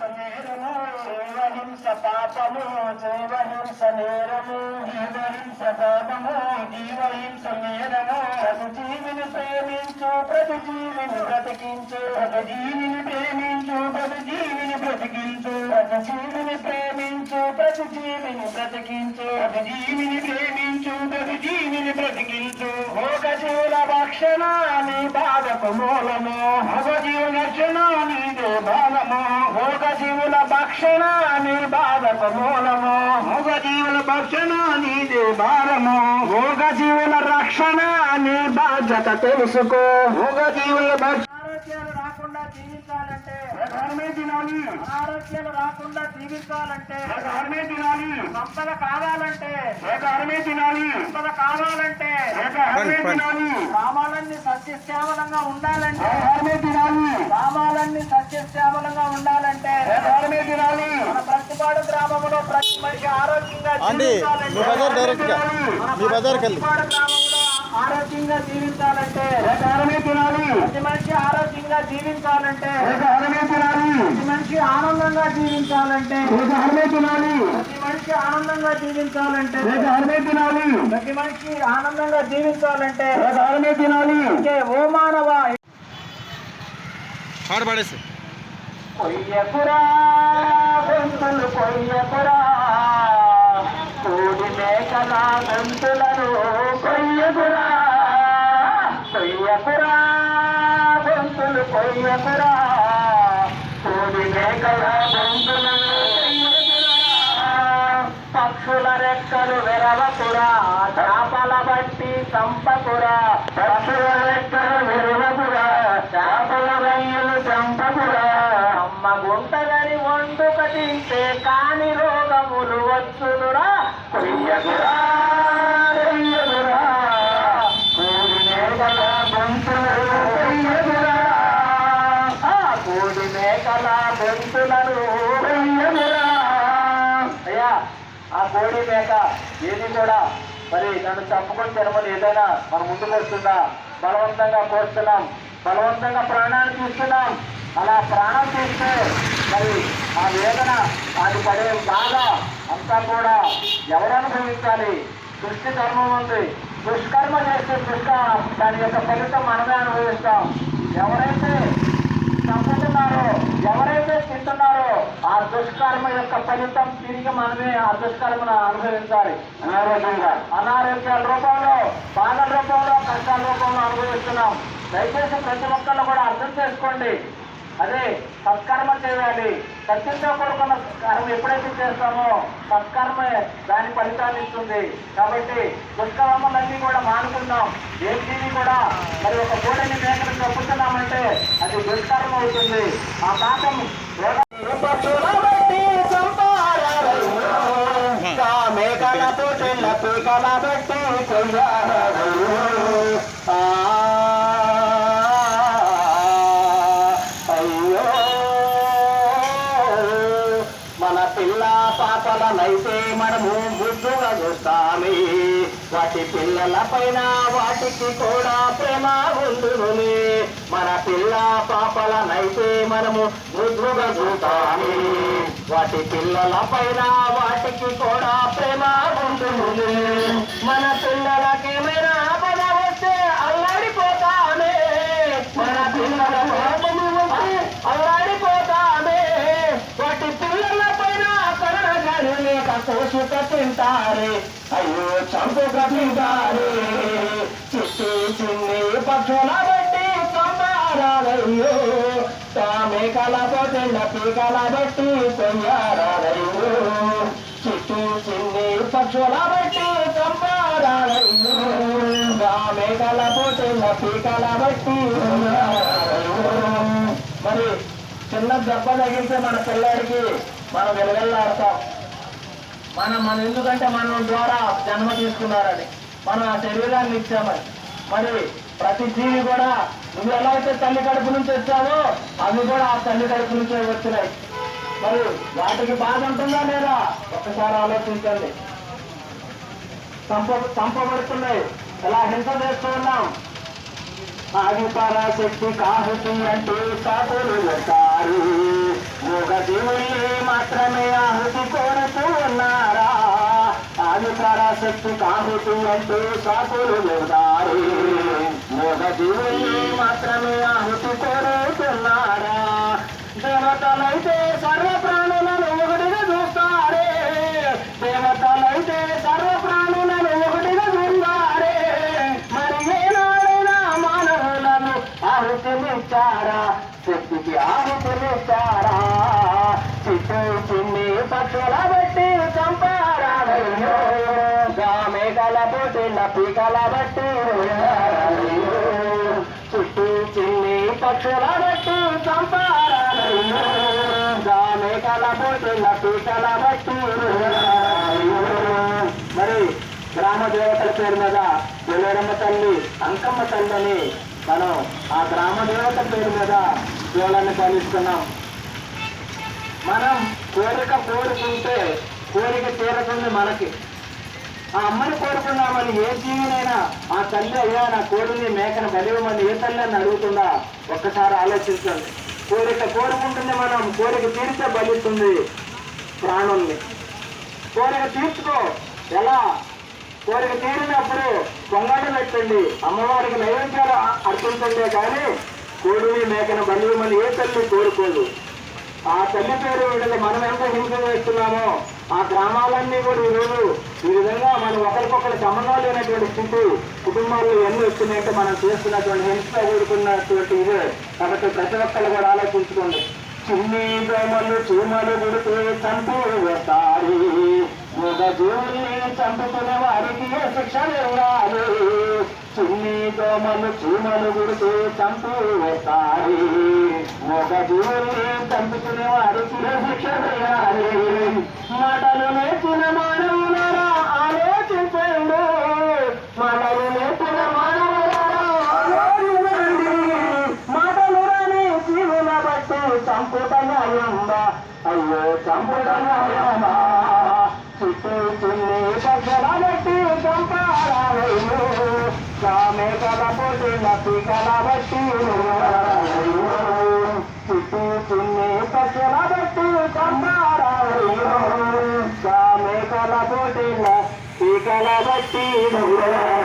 నేరము జీవహింస పాపము జీవహింస నేరము జీవహింస పాపము జీవహింస నేరము ప్రతి జీవిని ప్రేమించు ప్రతి జీవిని బ్రతికించు ప్రతి జీవిని ప్రేమించు ప్రతి జీవిని బ్రతికించు ప్రతి జీవిని ప్రేమించు ప్రతి జీవిని బ్రతికించు ప్రతి జీవిని ప్రేమించు ప్రతి జీవిని బ్రతికించు ఒక జీవుల భక్షణ నీ బాధకు మూలము భగజీవ జీవుల రక్షణ నీదే బాలము భక్షణ నీ బాధకు మూలము. ఒక జీవుల భక్షణ నీదే భారము. ఒక జీవుల రక్షణ నీ బాధ్యత తెలుసుకో. ఒక జీవుల భక్షణ ఆరోగ్యాలు రాకుండా జీవించాలంటే ప్రధానమే తినాలి. ఆరోగ్యాలు రాకుండా జీవించాలంటే ప్రధానమే తినాలి. సంపద కావాలంటే ప్రధానమే తినాలి. సంపద కావాలంటే ప్రధానమే తినాలి. గ్రామాలన్నీ సస్యశ్యామలంగా ఉండాలంటే ప్రధానమే తినాలి. గ్రామాలన్నీ సస్యశ్యామలంగా ఉండాలంటే ప్రధానమే తినాలి మన ప్రతిపాడు గ్రామంలో ప్రతి మనిషి ఆరోగ్యంగా ఆంటీ, మీ బజార్. మీ బజార్కి వెళ్ళి. ఆరోగ్యంగా జీవించాలంటే ప్రధానమే తినాలి ప్రతి మనిషి ఆరోగ్యంగా జీవించాలంటే తినాలి ప్రతి మనిషి ఆనందంగా జీవించాలంటే తినాలి ప్రతి మనిషి ఆనందంగా జీవించాలంటే ప్రధానమే తినాలి ప్రతి మనిషి ఆనందంగా జీవించాలంటే తినాలి ఓ మానవ గొంతులు కొయ్యకురా కోడి మేకల గొంతులను కొయ్యకురా కొయ్యకురా గొంతులు కొయ్యకురా. కోడి మేకల గొంతులను పక్షుల రెక్కలు వెరవకురా చేపల బట్టి చంపకురా. పక్షుల రెక్కలు విరవకురా చేపల రయ్యలు చంపకురా. అమ్మ గుంటగని వండుక తింటే కాని రోగములు వచ్చునురా. కోడి మేకల గొంతులను కోడి మేకల గొంతులను అయ్యా ఆ కోడి మేక ఏది కూడా మరి నన్ను చంపుకొని తినమని ఏదైనా మన ముందుకు వస్తుందా? బలవంతంగా కోరుతున్నాం. బలవంతంగా ప్రాణాన్ని తీస్తున్నాం. అలా ఆ వేదన అది పడే బాధ అంతా కూడా ఎవరు అనుభవించాలి? సృష్టి ధర్మం ఉంది. దుష్కర్మ చేస్తే దుష్క దాని యొక్క ఫలితం మనమే అనుభవిస్తాం. ఎవరైతే చంపుతున్నారో ఎవరైతే తింటున్నారో ఆ దుష్కర్మ యొక్క ఫలితం తిరిగి మనమే ఆ దుష్కర్మను అనుభవించాలి. అనారోగ్యంగా. అనారోగ్యాల రూపంలో బాధల రూపంలో కష్టాల రూపంలో అనుభవిస్తున్నాం. దయచేసి ప్రతి ఒక్కళ్ళు కూడా అర్థం చేసుకోండి. అదే సత్కర్మ చేయాలి. సత్యంతో కూడుకున్న కర్మ ఎప్పుడైతే చేస్తామో సత్కర్మే దాని ఫలితాన్ని ఇస్తుంది. కాబట్టి దుష్కర్మలన్నీ కూడా మానుకుందాం. ఏ జీవి కూడా మరి ఒక కోడిని మేకను చెప్పుతున్నామంటే అది దుష్కర్మ అవుతుంది. ఆ పాపం మేకలతో చెల్ల పీకల పిల్ల పాపలనైతే మనము ముద్దుగా చూస్తామే. వాటి పిల్లల పైన వాటికి కూడా ప్రేమ ఉండునులే. మన పిల్ల పాపలనైతే మనము ముద్దుగా చూస్తామే. వాటి పిల్లల పైన వాటికి కూడా ప్రేమ ఉండునులే. మన పిల్లలకేమైనా పద వస్తే అల్లాడిపోతామే. మన పిల్లల లేక కోసుక అయ్యో చంపు కట్టింటారే చిట్టి చిన్ని పక్షుల బట్టి సంబారాలయ్యో తామే కలతో తిన్న పీకల బట్టి తొయ్యారాలయ్యో చిట్టి చిన్ని పక్షుల బట్టి సంబారాలయ్యో తామే కలతో తిన్న పీకల బట్టి మరి చిన్న దెబ్బ తగిలితే మన పిల్లాడికి మనం వెలగల్లాడతాం. మనం మనం ఎందుకంటే మనం ద్వారా జన్మ తీసుకున్నారని మనం ఆ శరీరాన్ని ఇచ్చామని. మరి ప్రతి జీవి కూడా నువ్వు ఎలా అయితే తల్లి కడుపు నుంచి వచ్చావో అవి కూడా ఆ తల్లి కడుపు నుంచే వచ్చినాయి. మరి వాటికి బాధ ఉంటుందా లేదా? ఒక్కసారి ఆలోచించండి. చంప చంపబడుతున్నాయి ఎలా హింస చేస్తూ ఉన్నాం? ఆది పరాశక్తి ఒక అంటే మాత్రమే ఆహుతి కోరుతూ ఉన్నారు. శక్తి కాహుతి అంటూ సాకులు లేదారు మూగ జీవుల్ని మాత్రమే ఆహుతి కోరుతున్నారా దేవతలైతే సర్వ ప్రాణులను ఒకటిగా చూస్తారే దేవతలైతే సర్వ ప్రాణులను ఒకటిగా చూడారే మరి ఏనాడైనా మానవులను ఆహుతినిచ్చారా శక్తికి ఆహుతినిచ్చారా చిట్టు పోటీల బట్టి చుట్టూ చిన్ని పక్షుల బట్టి చంపారాడయ్యో మేఘల పోటీల పీకల బట్టి మరి గ్రామ దేవతల పేరు మీద వెల్లరమ్మ తల్లి అంకమ్మ తల్లి అని మనం ఆ గ్రామ దేవత పేరు మీద దేవుళ్ళని పాలిస్తున్నాం మనం కోరిక కోరుకుంటే కోరిక తీరుతుంది మనకి. ఆ అమ్మని కోరుకున్నామని ఏ జీవినైనా ఆ తల్లి అయ్యా నా కోడిని మేకను బలివ్వమని ఏ తల్లి అని అడుగుతుందా? ఒక్కసారి ఆలోచించండి. కోరిక కోరుకుంటుంది మనం కోరిక తీరితే బలిస్తుంది ప్రాణుల్ని. కోరిక తీర్చుకో. ఎలా? కోరిక తీరినప్పుడు పొంగళ్ళు పెట్టండి. అమ్మవారికి నైవేద్యాలు అర్పించండే కానీ కోడిని మేకను బలివ్వమని ఏ తల్లి కోరుకోదు. ఆ తల్లి పేరు విడుదల మనం ఎంత హింస చేస్తున్నామో ఆ గ్రామాలన్నీ కూడా ఈరోజు ఈ విధంగా మనం ఒకరికొకరు సంబంధం లేనటువంటి స్థితి కుటుంబాల్లో ఎన్ని వచ్చినాయంటే మనం చేస్తున్నటువంటి హింస కూడుకున్నటువంటి ఇదే. కాబట్టి ప్రతి ఒక్కరు కూడా ఆలోచించుకోండి. చిన్ని దోమలు చీమలు గుడితే చంపి వేస్తారు మగ జీవుల్ని వారికి శిక్ష వేయాలి చిన్ని దోమలు చీమలు గుడితే చంపు వేస్తారు ఒక జీవుల్ని చంపుకునే వారికి ఏ శిక్ష వేయాలి మాటలు నేర్చిన మానవులారా ఆలోచించండి. మాటలు నేర్చిన మానవులారా ఆలోచించండి. మాటలు రాని జీవుల బట్టి చంపుటనయమ్మా అయ్యో చంపుటనయమ్మా చుట్టూ చిన్ని పక్కల బట్టి చంపారాయో కామేకల పోటీల పీకల బట్టి చంపారాయో కామేకల పోటీల పీకల బట్టి